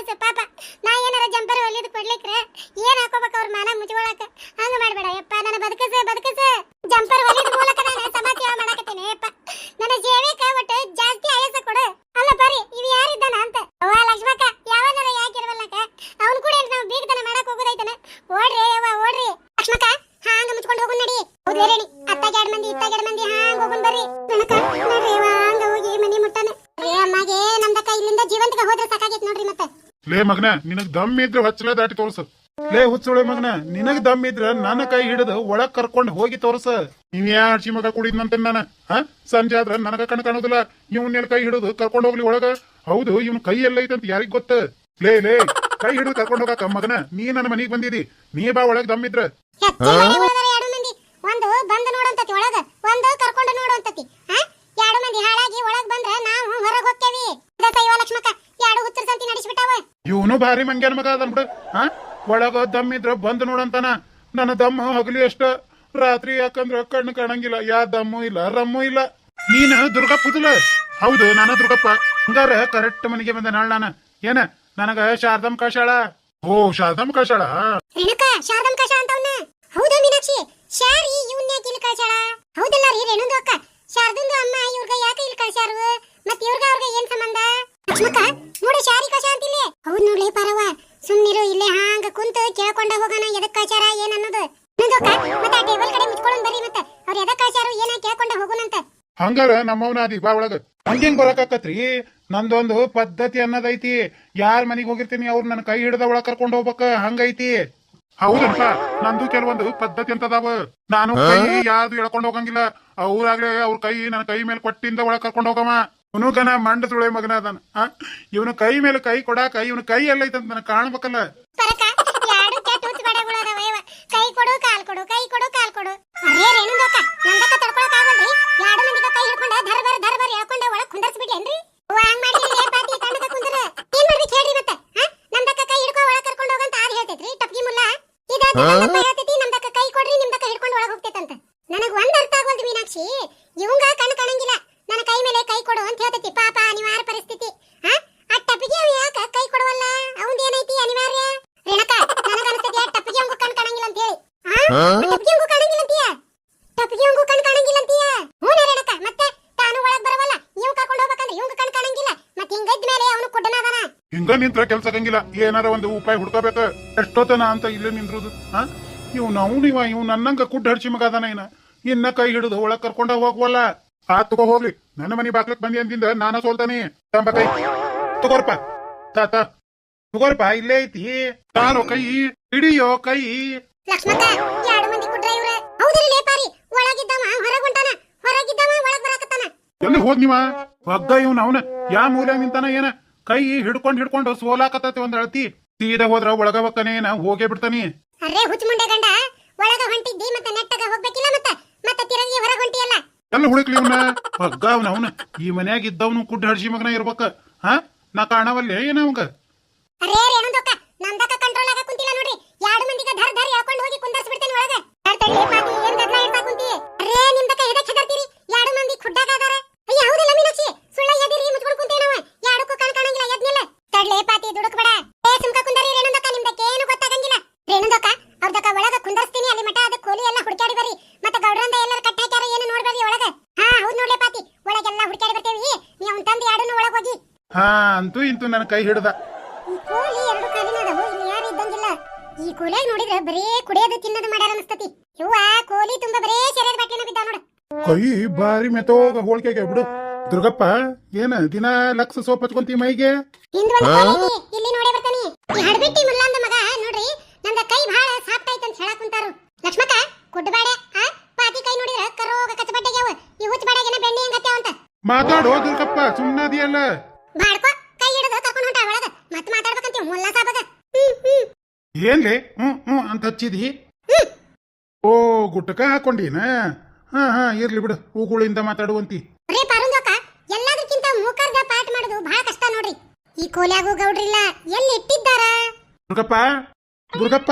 ಕಳ್ಸ ಪಾಪ. ನಾ ಏನಾರ ಜಂಪರ್ ಹೊಲಿದ್ ಕೊಡ್ಲಿಕ್ರೆ ಏನ್ ಹಾಕೋಬೇಕು ಅವ್ರ ಮಾನ ಮುಚ್ಕೊಳಕ ಹಂಗ ಮಾಡ್ಬೇಡ, ಯಪ್ಪ. ನನ್ನ ಬದುಕಸ ಬದುಕಸ. ಜಂಪರ್ ಹೊಲಿದ ಮೂಲಕ ನಾನು ಸಮಾಜ ಸೇವೆ ಮಾಡಕತ್ತೇನೆ, ಯಪ್ಪ. ನನ್ನ ಜೇವಿಕ ಒಟ್ಟು ಜಾಸ್ತಿ ಆಯಾಸ ಕೊಡು. ಅಲ್ಲ ಬರಿ ಇವ್ ಯಾರಿದ್ದಾನ ಅಂತ? ಅವ್ವ, ಲಕ್ಷ್ಮಕ್ಕ ಯಾವನಾರ ಯಾಕಿರವಲ್ಲಕ ಅವ್ನ್ ಕೂಡ ನಾವು ಬೀಗತನ ಮಾಡಕ್ ಹೋಗೋದೈತನ? ಓಡ್ರಿ ಯವ್ವ ಓಡ್ರಿ. ಲಕ್ಷ್ಮಕ್ಕ ಹಾಂಗ ಮುಚ್ಕೊಂಡು ಹೋಗು ನಡಿ. ಹೌದು ಲೇ ಮಗನ, ನಿನಗ್ ದಮ್ ಇದ್ರೆ ಹಚ್ಚಲೇ ದಾಟಿ ತೋರ್ಸು. ಲೇ ಹುಚ್ಚುಳೆ ಮಗನ, ನಿನಗ್ ದಮ್ ಇದ್ರ ನನ್ನ ಕೈ ಹಿಡಿದು ಒಳಗ್ ಕರ್ಕೊಂಡ್ ಹೋಗಿ ತೋರ್ಸ. ನೀವ್ ಯಾ ಅಡ್ಸಿ ಮಗ ಕುಡಿದ್ನಂತ ನಾನ, ಹ? ಸಂಜೆ ಆದ್ರ ನನಗ ಕಣ್ ಕಾಣೋದಿಲ್ಲ. ಇವನ್ ಕೈ ಹಿಡಿದು ಕರ್ಕೊಂಡ್ ಹೋಗ್ಲಿ ಒಳಗ. ಹೌದು, ಇವ್ನ ಕೈ ಎಲ್ಲ ಅಂತ ಯಾರಿಗ್ ಗೊತ್ತ? ಲೇ ಲೇ, ಕೈ ಹಿಡಿದು ಕರ್ಕೊಂಡ್ ಹೋಗಾಕ ಮಗನ, ನೀ ನನ್ನ ಮನಿಗ್ ಬಂದಿದಿ. ನೀ ಬಾ ಒಳಗ್ ದಮ್ ಇದ್ರ. ಒಂದು ಬಂದು ನೋಡಂತತಿ ಒಳಗ ಒಂದು ಕರ್ಕೊಂಡು ನೋಡುವಂತತಿ ಹಾ ಎರಡು ಮಂದಿ ಹಾಳಾಗಿ ಒಳಗ್ ಬಂದ್ರ ನಾವು ಹೊರಗ್ ಹೋಗ್ತೇವಿ ದೈವ ಲಕ್ಷ್ಮಕ್ಕ ಎರಡು ಹುಚ್ಚರ ಸಂತಿ ನಡೆಸ್ಬಿಟ್ಟಾವ ಇವನು ಭಾರಿ ಮಂಗ್ಯಾನ ಮಗ ಅದನ್ ಬಿಡು. ಹಾ ಒಳಗ ದಮ್ ಇದ್ರ ಬಂದ್ ನೋಡಂತಾನ. ನನ್ನ ದಮ್ಮ ಹಗಲಿ ಅಷ್ಟ. ರಾತ್ರಿ ಯಾಕಂದ್ರ ಕಣ್ಣು ಕಾಣಂಗಿಲ್ಲ. ಯಾ ದಮ್ಮು ಇಲ್ಲ, ರಮ್ಮು ಇಲ್ಲ. ನೀನ ದುರ್ಗಪ್ಪ ಹುದುಲ ಹೌದು, ನಾನು ದುರ್ಗಪ್ಪ. ಹಂಗಾರ ಕರೆಕ್ಟ್ ಮನೆಗೆ ಬಂದ ನಾಳೆ ನಾನು. ಏನ? ನನಗ ಶಾರದಮ್ ಕಾಶಾಳ ಓ ಶಾರದಮ್ ಕಾಶಾಳ ರೇಣುಕ ಶಾರದಂ ಕಾಶಾಳ ಅಂತವ್ನ ಹೌದು ಮೀನಾಕ್ಷಿ. ಶಾರಿ ಇವನ್ ಯಾಕೆ ಇಲ್ಲಿ ಕಳ್ಸ್ಯಾಳ? ಹೌದಲ್ಲ ರೀ, ರೇಣುಂದು ಅಕ್ಕ. ಶಾರದಂದು ಅಮ್ಮ ಇವ್ರಗ ಯಾಕೆ ಇಲ್ಲಿ ಕಳ್ಸಾರು ಮತ್ ಇವ್ರಗ ಅವ್ರಗ ಏನ್ ಸಂಬಂಧ? ಲಕ್ಷ್ಮಕ್ಕ, ನೋಡು ಶಾರಿ ಕಷ ಅಂತಿಲ್ಲಿ ಹೌದ್ ನೋಡ್ಲಿ ಪರವ ಸುಮ್ನಿರು ಇಲ್ಲೇ ಹಾಂಗ ಕುಂತು ಕೇಳ್ಕೊಂಡ ಹೋಗೋಣ ಎದಕ್ ಕಳ್ಸ್ಯಾರ ಏನ್ ಅನ್ನೋದು ಇನ್ನೊಂದು ಅಕ್ಕ ಮತ್ತೆ ಆ ಟೇಬಲ್ ಕಡೆ ಮುಚ್ಕೊಳ್ಳೋಣ ಬರ್ರಿ ಮತ್ತೆ ಅವ್ರ ಎದಕ್ ಕಳ್ಸ್ಯಾರು ಏನ ಕೇಳ್ಕೊಂಡ ಹೋಗೋಣಂತ ಹಂಗಾರ ನಮ್ಮವನ ಅದಿ ಬಾ ಒಳಗ. ಹಂಗೆಂಗ್ ಬರಕಾಕತ್ರಿ? ನಂದೊಂದು ಪದ್ಧತಿ ಅನ್ನೋದೈತಿ. ಯಾರ್ ಮನಿಗ್ ಹೋಗಿರ್ತೀನಿ ಅವ್ರು ನನ್ನ ಕೈ ಹಿಡ್ದ ಒಳಗ್ ಕರ್ಕೊಂಡು ಹೋಗ್ಬೇಕ, ಹಂಗೈತಿ. ಹೌದಪ್ಪ ನಂದು ಕೆಲವೊಂದು ಪದ್ಧತಿ ಅಂತದಾವ. ನಾನು ಕೈ ಯಾರ್ದು ಎಳ್ಕೊಂಡು ಹೋಗಂಗಿಲ್ಲ. ಅವ್ರಾಗ್ಲೇ ಅವ್ರ ಕೈ ನನ್ನ ಕೈ ಮೇಲೆ ಕೊಟ್ಟಿಂದ ಒಳಗ್ ಕರ್ಕೊಂಡ್ ಹೋಗಮ್ಮ ಇವನುಗನ ಮಂಡ ತುಳೆ ಮಗನ ಅದಾನ. ಇವನು ಕೈ ಮೇಲೆ ಕೈ ಕೊಡಾಕ, ಇವನು ಕೈ ಎಲ್ಲೈತಂತ ನನಗೆ ಕಾಣ್ಬೇಕಲ್ಲ. ಕೈ ಕೊಡು, ಕಾಲ್ ಕೊಡು, ಕೈ ಕೊಡು, ಕಾಲ್ ಕೊಡು. ಕುಂದರ್ಸ್ಬಿಡ್ಲೇನ್ರಿ ಹಂಗ್ ಮಾಡಿದ್ರೆ ಪಾಟಿ ತಣ್ಣಗ ಕುಂದ್ರ. ಏನ್ ಮಾಡ್ಬೇಕು ಹೇಳ್ರಿ ಮತ್ತೆ ಹಾ? ನಮ್ದಕ್ಕ ಕೈ ಹಿಡ್ಕೊ ಒಳಗ್ ಕರ್ಕೊಂಡ್ ಹೋಗಂತ ಆದ್ ಹೇಳ್ತೈತ್ರಿ ಟಪ್ಗಿ ಮುಲ್ಲ? ಇದ ನಮ್ಮಪ್ಪ ಹೇಳ್ತೈತಿ ನಮ್ದಕ್ಕ ಕೈ ಕೊಡ್ರಿ ನಿಮ್ದಕ್ಕ ಹಿಡ್ಕೊಂಡ್ ಒಳಗ್ ಹೋಗ್ತೈತಂತ. ನನಗ್ ಒಂದ್ ಅರ್ಥ ಆಗೋಲ್ದು ಮೀನಾಕ್ಷಿ ಇವಂಗ ಕಣ್ ಕಾಣಂಗಿಲ್ಲ. ನನ್ನ ಕೈ ಮೇಲೆ ಕೈ ಕೊಡು ಅಂತ ಹೇಳ್ತೈತಿ ಪಾಪ ಅನಿವಾರ್ಯ ಪರಿಸ್ಥಿತಿ ಆ ಟಪ್ಪಿಗೆ ಅವ ಯಾಕ ಕೈ ಕೊಡವಲ್ಲ? ಅವಂದ ಏನೈತಿ ಅನಿವಾರ್ಯ? ರೇಣಕ ನನಗ ಅನಿಸ್ತೈತಿ ಆ ಟಪ್ಪಿಗೆ ಅವಂಗೂ ಕಣ್ ಕಾಣಂಗಿಲ್ಲ ಅಂತ ಹೇಳಿ. ಟಪ್ಪಿಗೆ ಅವಂಗೂ ಕಾಣಂಗಿಲ್ಲ ಅಂತೀಯ ಟಪ್ಪಿಗೆ ಅವಂಗೂ ಕಣ್ ಕಾಣಂಗಿಲ್ಲ ಅಂತೀಯ ಹ್ಞೂ ರೇಣಕ ಮತ್ತೆ ತಾನು ಒಳಗ್ ಬರವಲ್ಲ ಇವ್ ಕರ್ಕೊಂಡ್ ಹೋಗ್ಬೇಕಂದ್ರೆ ಇವಂಗ ಕಣ್ ಕಾಣಂಗಿಲ್ಲ ಮತ್ತೆ ಹಿಂಗೈದ್ ಮೇಲೆ ಅವನು ಕುಡ್ಡನಾದನ ಹಿಂಗ ನಿಂತ್ರ ಕೆಲ್ಸ ಆಗಂಗಿಲ್ಲ. ಏನಾರ ಒಂದು ಉಪಾಯ ಹುಡ್ಕೋಬೇಕ? ಎಷ್ಟೊತ್ತನ ಅಂತ ಇಲ್ಲೇ ನಿಂದ್ರುದು ಹಾ ಇವ್ ನಾವು ಇವ ಇವ್ ನನ್ನಂಗ ಕುಡ್ ಹಡ್ಚಿ ಮಗ ಅದಾನ ಇನ್ನ. ಇನ್ನ ಕೈ ಹಿಡಿದು ಒಳಗ್ ಕರ್ಕೊಂಡ ಹೋಗ್ವಲ್ಲ? ಆ ತಗೋ ಹೋಗ್ಲಿ. ನನ್ನ ಮನಿ ಬಾಕ್ಲಕ್ ಬಂದಿ ಅಂದಿಂದ ನಾನ ಸೋಲ್ತಾನಿ. ತಂಬ ಕೈ. ತಗೋರ್ಪ ತಾತ ತಗೋರ್ಪ ಇಲ್ಲೇ ಐತಿ. ತಾನು ಕೈ ಹಿಡಿಯೋ ಕೈ. ಎಲ್ಲಿ ಹೋದ್ ನೀವ? ಹಗ್ಗ ಇವ್ನ ಅವನ. ಯಾ ಮೂಲ ನಿಂತಾನ ಏನ? ಕೈ ಹಿಡ್ಕೊಂಡ್ ಹಿಡ್ಕೊಂಡು ಸೋಲಾಕತ್ತತಿ ಒಂದ್ ಅಳತಿ. ಸೀದಾ ಹೋದ್ರ ಒಳಗ ಬಕ್ಕನೆ ನಾ ಹೋಗೇ ಬಿಡ್ತಾನೆ. ಅರೇ ಹುಚ್ಚ ಮುಂಡೆ ಗಂಡ ಒಳಗ ಹೊಂಟಿದ್ದಿ ಮತ್ತೆ ನೆಟ್ಟಗ ಹೋಗ್ಬೇಕಿಲ್ಲ ಮತ್ತೆ? ಮತ್ತೆ ತಿರಗಿ ಹೊರಗ ಹೊಂಟಿಯಲ್ಲ? ಎಲ್ಲ ಹುಡುಕ್ಲಿ ಇವನ. ಹಗ್ಗ ಅವನ ಅವನ. ಈ ಮನ್ಯಾಗ ಇದ್ದವನು ಕುಡ್ಡ ಹಡ್ಸಿ ಮಗನ ಇರ್ಬೇಕ. ಹಾ? ನಾ ಕಾಣವಲ್ಲೇ ಏನ ಅವಂಗ? ಅರೇ ದಕ್ಕ ನಮ್ದಕ್ಕ ಕಂಟ್ರೋಲ್ ಆಗ ಕುಂತಿಲ್ಲ ನೋಡ್ರಿ ಎರಡು ಮಂದಿಗ ಧರ್ ಧರ್ ಹೇಳ್ಕೊಂಡು ಹೋಗಿ ಕುಂದರ್ಸ್ ಬಿಡ್ತೇನೆ ಒಳಗ ತಡ್ತಳ್ಳಿ ಪಾತಿ ಏನ್ ಗದ್ಲ ಇರ್ತಾ ಕುಂತಿ ಅರೇ ನಿಮ್ದಕ್ಕ ಎದಕ್ ಹೆದರ್ತೀರಿ ಎರಡು ಮಂದಿ ಖುಡ್ಡಾಗ ಅದಾರ ಅಯ್ಯ ಹೌದಲ್ಲ ಮೀನಾಕ್ಷಿ ಸುಳ್ಳ ಎದಿರಿ ಮುಚ್ಕೊಂಡು ಕುಂತೇವೆ ನಾವು ಯಾಡಕ್ಕೂ ಕಣ್ ಕಾಣಂಗಿಲ್ಲ ಎದ್ನಿಲ್ಲ ತಡ್ಲೆ ಪಾತಿ ದುಡುಕ್ಬೇಡ ಏ ಸುಮ್ಕ ಕುಂದರಿ ರೇಣುದಕ್ಕ ನಿಮ್ದಕ್ಕೆ ಏನು ಗೊತ್ತಾಗಂಗಿಲ್ಲ ರೇಣುದಕ್ಕ ಅವ್ರದಕ್ಕ ಒಳಗ ಕುಂದರ್ಸ್ತೀನಿ ಅಲ್ಲಿ ಮಠ ಅದ ಕೋಲಿ ಎಲ್ಲ ಹುಡ್ಕ್ಯಾಡಿ ಬರ್ರಿ ಮತ್ತೆ ಗೌಡ್ರಂದ ಎಲ್ಲರ ಕಟ್ಟ ಹಾಕ್ಯಾರ ಏನು ನೋಡ್ಬೇಡಿ ಒಳಗ ಹಾ ಹೌದ್ ನೋಡ್ಲೆ ಪಾತಿ ಒಳಗೆಲ್ಲ ಹುಡ್ಕ್ಯಾಡಿ ಬರ್ತೇವಿ ನೀವು ಅವ್ನ್ ತಂದು ಎರಡನ್ನೂ ಒಳಗ್ ಹೋಗಿ ಹಾ ಅಂತೂ ಇಂತೂ ನನ್ನ ಕೈ ಹಿಡ್ದ. ಈ ಕೋಲಿ ಎರಡು ಕಾಲಿನ ಅದಾವು ಯಾರು ಇದ್ದಂಗಿಲ್ಲ. ಈ ಕೋಲಿಯಾಗ ನೋಡಿದ್ರೆ ಬರೇ ಕುಡಿಯೋದು ತಿನ್ನೋದು ಮಾಡ್ಯಾರ ಅನಸ್ತತಿ. ಇವ್ವ ಕೋಲಿ ತುಂಬಾ ಬರೇ ಶರೀರದ ಬಾಟ್ಲಿನ ಬಿದ್ದಾವ ನೋಡು. ಕೈ ಬಾರಿ ಮೆತೋಗ ಹೋಳ್ಕೆಗೆ ಬಿಡು. ದುರ್ಗಪ್ಪ ಏನ ದಿನ ಲಕ್ಷ ಸೋಪ್ ಹಚ್ಕೊಂತಿ ಮೈಗೆ? ಹಿಂದ್ ಒಂದು ಕೋಲಿ ಐತಿ, ಇಲ್ಲಿ ನೋಡೇ ಬರ್ತಾನಿ. ಈ ಹಡ್ಬಿಟ್ಟಿ ಮುಲ್ಲಾಂದ ಮಗ ನೋಡ್ರಿ ನಂದ ಕೈ ಬಹಳ ಸಾಫ್ಟ್ ಅಂತ ಹೇಳಕ್ ಕುಂತಾರು. ಲಕ್ಷ್ಮಕ್ಕ ಕುಡ್ಬಾಡೆ ಆ? ಪಾತಿ ಕೈ ನೋಡಿದ್ರೆ ಕರೋಗ ಕಚ್ಚಬಟ್ಟೆಗ್ಯಾವ ಈ ಹುಚ್ಚ ಬಾಡಗೆನ ಬೆಣ್ಣೆ ಹೆಂಗ್ ಹತ್ಯಾವ ಅಂತ. ಮಾತಾಡೋ ದುರ್ಗಪ್ಪ ಸುಮ್ಮನದಿಯಲ್ಲ ಬಾಡ್ಕೋ ಕೈ ಹಿಡಿದು ಕರ್ಕೊಂಡು ಹೊಂಟ ಒಳಗ ಮತ್ ಮಾತಾಡ್ಬೇಕಂತೀವ್ ಮುಲ್ಲಾ ಸಾಬಗ ಹ್ಮ್ ಹ್ಮ್ ಏನ್ಲೆ? ಹ್ಞೂ ಹ್ಞೂ ಅಂತ ಹಚ್ಚಿದಿ? ಓ ಗುಟ್ಟಕ ಹಾಕೊಂಡಿನ? ಹಾ ಹಾ ಇರ್ಲಿ ಬಿಡು ಹೂಗಳಿಂದ ಮಾತಾಡುವಂತಿ. ರೇ ಪಾರುಂದಕ್ಕ ಎಲ್ಲದಕ್ಕಿಂತ ಮೂಕರ್ದ ಪಾಠ ಮಾಡೋದು ಬಹಳ ಕಷ್ಟ ನೋಡ್ರಿ. ಈ ಕೋಲ್ಯಾಗೂ ಗೌಡ್ರಿಲ್ಲ ಎಲ್ಲಿ ಇಟ್ಟಿದ್ದಾರ? ದುರ್ಗಪ್ಪ? ದುರ್ಗಪ್ಪ?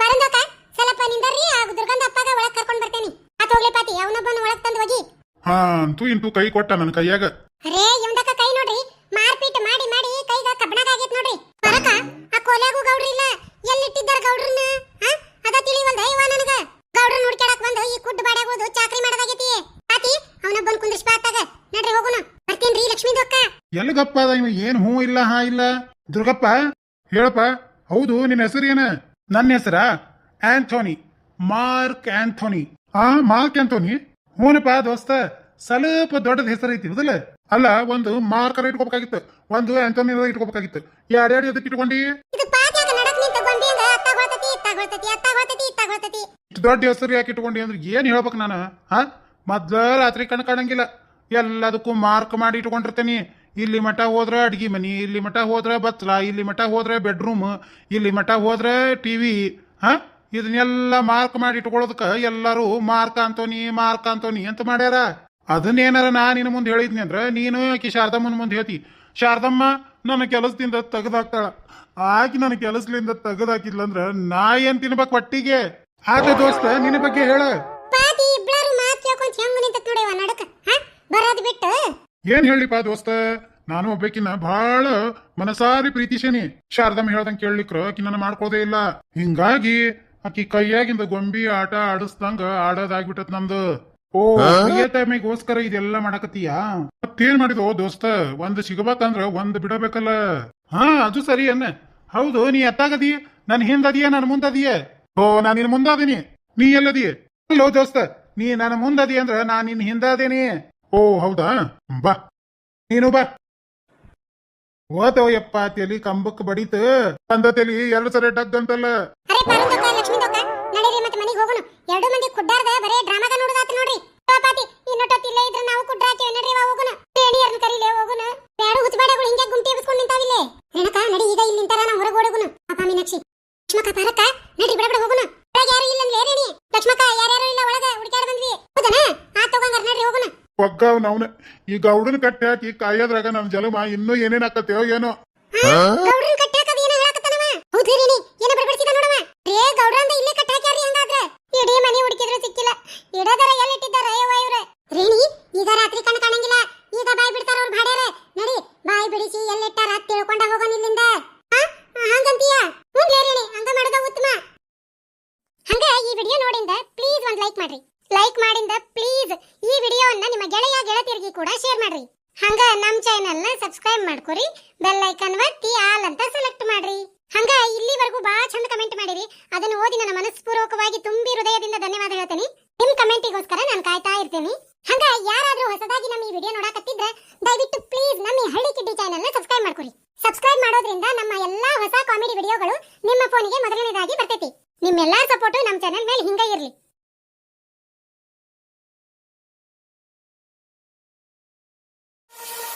ಪಾರುಂದಕ್ಕ ಸ್ವಲ್ಪ ನಿಂದರ್ರಿ ಆ ದುರ್ಗಂಧ ಅಪ್ಪಗ ಒಳಗ್ ಕರ್ಕೊಂಡ್ ಬರ್ತೇನಿ. ಆ ಹೋಗ್ಲಿ ಪಾತಿ ಅವನೊಬ್ಬನ ಒಳಗ್ ತಂದು ಹೋಗಿ. ಹಾ ಅಂತೂ ಇಂತೂ ಕೈ ಕೊಟ್ಟ ನನ್ನ ಕೈಯಾಗ. ಅರೇ ಇವಂದಕ್ಕ ಕೈ ನೋಡ್ರಿ ಮಾರ್ಪೀಟ್ ಮಾಡಿ ಮಾಡಿ ಕೈಗ ಬಿಟ್ಟಿದ್ದಾರೆ ಗೌಡ್ರನ್ನ? ಅದ ತಿಳಿವಲ್ದ ಇವ ನನಗ? ಗೌಡ್ರ ನೋಡ್ಕೊಡಕ್ ಬಂದು ಈ ಕುಡ್ ಬಾಡಾಗೋದು ಚಾಕ್ರಿ ಮಾಡದಾಗೈತಿ. ಆತಿ ಅವನ ಬಂದ್ ಕುಂದ್ರಿಸ್ ಬಾತಾಗ ನಡ್ರಿ ಹೋಗೋಣ ಬರ್ತೇನ್ರಿ ಲಕ್ಷ್ಮೀ ದೊಕ್ಕ. ಎಲ್ಲಿಗಪ್ಪ ಅದ ಇವ? ಏನ್ ಹೂ ಇಲ್ಲ ಹಾ ಇಲ್ಲ? ದುರ್ಗಪ್ಪ ಹೇಳಪ್ಪ. ಹೌದು ನಿನ್ನ ಹೆಸರು ಏನ? ನನ್ನ ಹೆಸರ? ಆಂಥೋನಿ. Mark Anthony. ಆ ಮಾರ್ಕ್ ಆಂಥೋನಿ? ಹೂನಪ್ಪ ದೋಸ್ತ. ಸ್ವಲ್ಪ ದೊಡ್ಡದ ಹೆಸರು ಐತಿ ಹೌದಲ್ಲ? ಅಲ್ಲ ಒಂದು ಮಾರ್ಕರ್ ಇಟ್ಕೋಬೇಕಾಗಿತ್ತು. ಒಂದು ಆಂಥೋನಿ ಇಟ್ಕೋಬೇಕಾಗಿತ್ತು. ಯಾರ್ಯಾರು ಅದಕ್ಕೆ ಇಟ್ಕೊಂಡಿ? ಇಷ್ಟು ದೊಡ್ಡ ಹೆಸರು ಯಾಕೆ ಇಟ್ಕೊಂಡಿ ಅಂದ್ರೆ ಏನ್ ಹೇಳ್ಬೇಕು ನಾನು, ಹಾ? ಮೊದ್ಲ ರಾತ್ರಿ ಕಣ್ ಕಾಣಂಗಿಲ್ಲ. ಎಲ್ಲದಕ್ಕೂ ಮಾರ್ಕ್ ಮಾಡಿ ಇಟ್ಕೊಂಡಿರ್ತೇನಿ. ಇಲ್ಲಿ ಮಠ ಹೋದ್ರೆ ಅಡ್ಗಿ ಮನಿ, ಇಲ್ಲಿ ಮಠ ಹೋದ್ರೆ ಬತ್ಲ ಇಲ್ಲಿ ಮಠ ಹೋದ್ರೆ ಬೆಡ್ರೂಮ್ ಇಲ್ಲಿ ಮಠ ಹೋದ್ರೆ ಟಿವಿ ಹಾ? ಇದನ್ನೆಲ್ಲ ಮಾರ್ಕ್ ಮಾಡಿ ಇಟ್ಕೊಳ್ಳೋದಕ್ಕೆ ಎಲ್ಲರೂ ಮಾರ್ಕ್ ಅಂತೋನಿ ಮಾರ್ಕ್ ಅಂತೋನಿ ಅಂತ ಮಾಡ್ಯಾರ. ಅದನ್ನೇನಾರ ನಾ ನಿನ್ನ ಮುಂದೆ ಹೇಳಿದ್ನಿ ಅಂದ್ರೆ ನೀನು ಆಕಿ ಶಾರದಮ್ಮನ ಮುಂದೆ ಹೇಳ್ತಿ ಶಾರದಮ್ಮ ನನ್ನ ಕೆಲಸದಿಂದ ತೆಗೆದಾಕ್ತಾಳ. ಆಕಿ ನನ್ನ ಕೆಲಸದಿಂದ ತೆಗೆದಾಕಿದ್ಲಂದ್ರ ನಾ ಏನ್ ತಿನ್ಬೇಕು ಒಟ್ಟಿಗೆ? ಆತ ದೋಸ್ತ ನಿನ್ನ ಬಗ್ಗೆ ಹೇಳ. ಏನ್ ಹೇಳಿ ಪಾ ಹೇಳಿಪ್ಪ ದೋಸ್ತ? ನಾನು ಒಬ್ಬಕಿನ ಬಹಳ ಮನಸಾರಿ ಪ್ರೀತಿಸೇನಿ. ಶಾರದಮ್ಮ ಹೇಳ್ದಂಗೆ ಕೇಳ್ಲಿಕ್ರ ಆಕಿ ನನ್ನ ಮಾಡ್ಕೋದೇ ಇಲ್ಲ. ಹಿಂಗಾಗಿ ಆಕಿ ಕೈಯಾಗಿಂದ ಗೊಂಬಿ ಆಟ ಆಡಿಸ್ದಂಗ ಆಡೋದಾಗ್ಬಿಟ್ಟತ್ ನಮ್ದು ಓ ಪ್ರಿಯತಮೆಗೋಸ್ಕರ ಇದೆಲ್ಲ ಮಾಡಕತ್ತೀಯ? ಮತ್ತೇನ್ ಮಾಡಿದೋ ದೋಸ್ತ? ಒಂದ್ ಸಿಗಬೇಕಂದ್ರ ಒಂದ್ ಬಿಡಬೇಕಲ್ಲ. ಹಾ ಅದು ಸರಿ ಅನ್ನ. ಹೌದು ನೀ ಎತ್ತಾಗದಿ ನನ್ ಹಿಂದದಿಯ ನನ್ ಮುಂದದಿಯ? ಓ ನಾನ್ ನಿನ್ ಮುಂದಾದೀನಿ. ನೀ ಎಲ್ಲದಿ ಅಲ್ಲೋ ದೋಸ್ತ ನೀ ನನ್ನ ಮುಂದದಿ ಅಂದ್ರ ನಾ ನಿನ್ ಹಿಂದಾದೇನಿ. ಓ ಹೌದಾ? ಬಾ. ನೀನು ಬಾ. ಓತೋ ಯಪ್ಪ ತಲಿ ಕಂಬಕ್ ಬಡಿತು. ತಂದ ತಲಿ ಎರಡು ಸರಿ ಡಗ್ ಅಂತಲ್ಲ ಅರೆ ಲಕ್ಷ್ಮಿ ನಡೀರಿ ಮತ್ತೆ ಮನೆಗೆ ಎರಡು ಮಂದಿ ಕುಡ್ಡಾರ್ದ, ಬರೇ ಡ್ರಾಮಾಗ ನೋಡುದಾತ ನೋಡ್ರಿ. ಓ ಪಾತಿ ಇನ್ನೊಟ್ಟೊತ್ತು ಇಲ್ಲೇ ನಾವು ನಡ್ರಿ ಹೋಗೋಣ ಬ್ಯಾಡು ಹುಚ್ಚಬಾಡೆಗಳು ಹಿಂಗೆ ಗುಂಟಿ ಎಬ್ಸ್ಕೊಂಡ್ ನಡಿ, ಈಗ ಇಲ್ಲಿ ನಿಂತಾರ ನಾವು ಹೊರಗೆ ಓಡೋಗೋಣ ಪಾಪ ಮೀನಾಕ್ಷಿ ಲಕ್ಷ್ಮಕ್ಕ ಪಾರಕ್ಕ ನಡ್ರಿ ಬಡ ಬಡ ಹೋಗೋಣ ಒಳಗೆ ಯಾರು ಇಲ್ಲ ಅಂದ್ರೆ ರೇಣಿ ಲಕ್ಷ್ಮಕ್ಕ ಯಾರ್ಯಾರು ಇಲ್ಲ ಒಳಗ ಹುಡುಕ್ಯಾಡ ಬಂದ್ವಿ ಹೌದನ ಆ ತಗೊಂಗಾರ ನಡ್ರಿ ಹೋಗೋಣ ಒಗ್ಗವ್ ನವ್ನ ಈ ಗೌಡನ ಕಟ್ಟಿ ಹಾಕಿ ಕಾಯೋದ್ರಾಗ ನನ್ ಜಲಮ ಇನ್ನೂ ಏನೇನ್ ಆಕತ್ತೇವೋ ಏನೋ ಗೌಡ್ರನ್ ಕಟ್ಟಾಕದ ಏನ ಹೇಳಕತ್ತನವ ಹೌದ್ರಿ ರೇಣಿ ಏನ ಬಡಬಡಿಸಿದ ನೋಡವ ರೇ ಗೌಡ್ರಂದ ಇಲ್ಲೇ ಕಟ್ಟಾಕ್ಯಾರಿ ಹಂಗಾದ್ರ ಇಡೀ ಮನೆ ಹುಡುಕಿದ್ರು ಸಿಕ್ಕಿಲ್ಲ ಇಡದರ ಎಲ್ಲಿಟ್ಟಿದ್ದಾರ ಅಯ್ಯವ್ವ ಇವ್ರ ರೇಣಿ ಈಗ ರಾತ್ರಿ ಕಣ್ ಕಾಣಂಗಿಲ್ಲ ಈಗ ಬಾಯ್ ಬಿಡ್ತಾರ ಅವ್ರ ಭಾಡ್ಯಾರ ನಡಿ ಗೌಡನ್ ಬಿಡಿಸಿ ಹಾಕಿ ಕಾಯೋದ್ರಾಗ ನಮ್ ಜಲಮ ಆ? ಏನೇನ್ ಹಾಕತ್ತೇವ ಏನೋ. ಹಂಗ ಮಾಡೋದ ಉತ್ತಮ. ಹಂಗ ಈ ವಿಡಿಯೋ ನೋಡಿಂದ ಪ್ಲೀಸ್ ಒಂದ್ ಲೈಕ್ ಮಾಡ್ರಿ. ಲೈಕ್ ಮಾಡಿಂದ ಪ್ಲೀಸ್ ಈ ವಿಡಿಯೋವನ್ನ ನಿಮ್ಮ ಗೆಳೆಯ ಗೆಳತಿಯರಿಗೆ ಕೂಡ ಶೇರ್ ಮಾಡ್ರಿ. ಹಂಗ ನಮ್ಮ ನ ಸಬ್ಸ್ಕ್ರೈಬ್ ಮಾಡ್ಕೊರಿ ಬೆಲ್ ಐಕಾನ್ ಒತ್ತಿ ಆಲ್ ಅಂತ ಸೆಲೆಕ್ಟ್ ಮಾಡ್ರಿ. ಹಂಗ ಇಲ್ಲಿವರೆಗೂ ಬಾ ಚಂದ ಕಮೆಂಟ್ ಮಾಡಿರಿ. ಅದನ್ನ ಓದಿ ನನ್ನ ಮನಸ್ಪೂರ್ವಕವಾಗಿ ತುಂಬಿ ಹೃದಯದಿಂದ ಧನ್ಯವಾದ ಹೇಳ್ತೇನೆ. ನಿಮ್ ಕಮೆಂಟಿಗೋಸ್ಕರ ನಾನು ಕಾಯ್ತಾ ಇರ್ತೀನಿ. ಹಂಗ ಯಾರಾದ್ರೂ ಹೊಸದಾಗಿ ನಮ್ಮ ಈ ವಿಡಿಯೋ ನೋಡಕತ್ತಿದ್ರೆ ದಯವಿಟ್ಟು ಪ್ಲೀಸ್ ನಮ್ಮ ಹಳ್ಳಿ ಕಿಡ್ಡಿ ಚಾನೆಲ್ನ ಸಬ್ಸ್ಕ್ರೈಬ್ ಮಾಡ್ಕೊರಿ. ಸಬ್ಸ್ಕ್ರೈಬ್ ಮಾಡೋದ್ರಿಂದ ನಮ್ಮ ಎಲ್ಲಾ ಹೊಸ ಕಾಮಿಡಿ ವಿಡಿಯೋಗಳು ನಿಮ್ಮ ಫೋನಿಗೆ ಮೊದಲನೇದಾಗಿ ಬರ್ತೈತಿ. ನಿಮ್ಮೆಲ್ಲಾ ಸಪೋರ್ಟ್ ನಮ್ಮ ಚಾನೆಲ್ ಮೇಲೆ ಹಿಂಗ ಇರ್ಲಿ. you